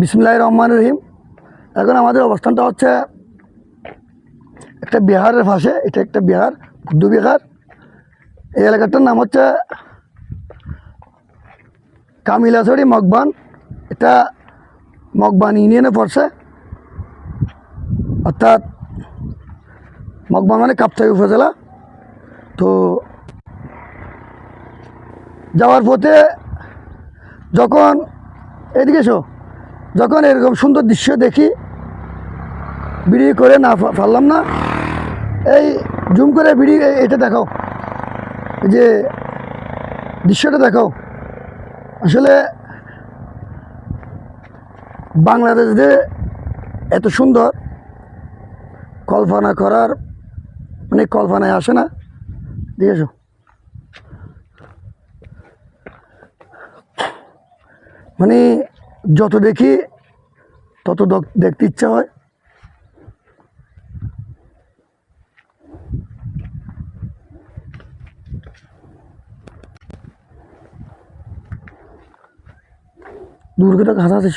বিসমুল্লাহ রহমান রহিম। এখন আমাদের অবস্থানটা হচ্ছে একটা বিহারের পাশে এটা একটা বিহার বুদ্ধ বিহার। এই এলাকাটার নাম হচ্ছে কামিলাছড়ি মগবান। এটা মগবান ইউনিয়নে পড়ছে। অর্থাৎ মগবান মানে কাপ্তাই উপজেলা। তো যাওয়ার পথে যখন এদিকে এসো যখন এরকম সুন্দর দৃশ্য দেখি, ভিডিও করে না পারলাম না, এই জুম করে ভিডিও এটা দেখাও যে দৃশ্যটা দেখাও। আসলে বাংলাদেশ যে এত সুন্দর, কল্পনা করার মানে কল্পনায় আসে না। ঠিক আছে মানে যত দেখি, তত দেখতে ইচ্ছা হয়। দুর্গটা ঘাস আছে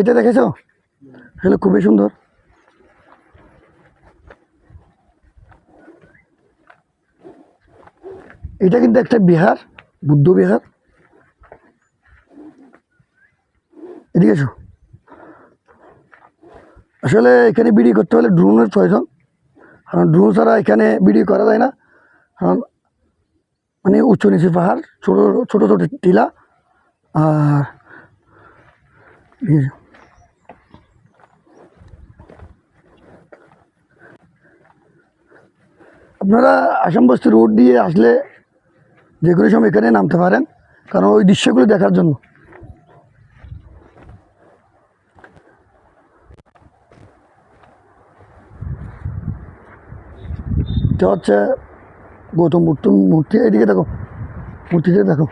এটা দেখেছ? হ্যালো খুবই সুন্দর। এটা কিন্তু একটা বিহার, বুদ্ধ বিহার। এদিকে এসো। আসলে এখানে বিড়ি করতে হলে ড্রোনের প্রয়োজন। কারণ ড্রোন ছাড়া এখানে বিড়ি করা যায় না। কারণ মানে উঁচু নিচু পাহাড়, ছোটো ছোটো ছোটো টিলা। আর আপনারা আসাম বস্তি রোড দিয়ে আসলে যে কোনো সময় এখানে নামতে পারেন। কারণ ওই দৃশ্যগুলো দেখার জন্য। এটা হচ্ছে গৌতম বুদ্ধ মূর্তি। এইদিকে দেখো, মূর্তিটা দেখো।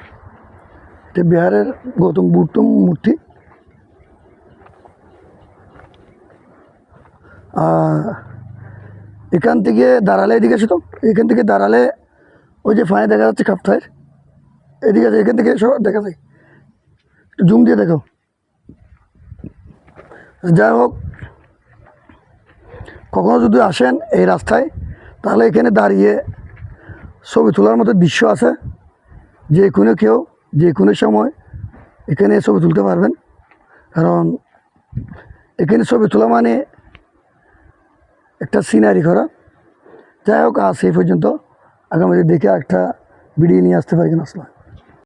এটা বিহারের গৌতম বুদ্ধ মূর্তি। এখান থেকে দাঁড়ালে এদিকে এসে তো। এখান থেকে দাঁড়ালে ওই যে ফাঁয়ে দেখা যাচ্ছে কাপ্তায়ের এদিকে আছে এখান থেকে সব দেখা যায় জুম দিয়ে দেখো। যাই হোক, কখনো যদি আসেন এই রাস্তায় তাহলে এখানে দাঁড়িয়ে ছবি তোলার মতো দৃশ্য আছে। যে কোনো কেউ, যে কোনো সময় এখানে ছবি তুলতে পারবেন। কারণ এখানে ছবি তোলা মানে একটা সিনারি করা। যাই হোক, আজ সেই পর্যন্ত। আগামী দেখে একটা ভিডিও নিয়ে আসতে পারি কিনা, আসলাম।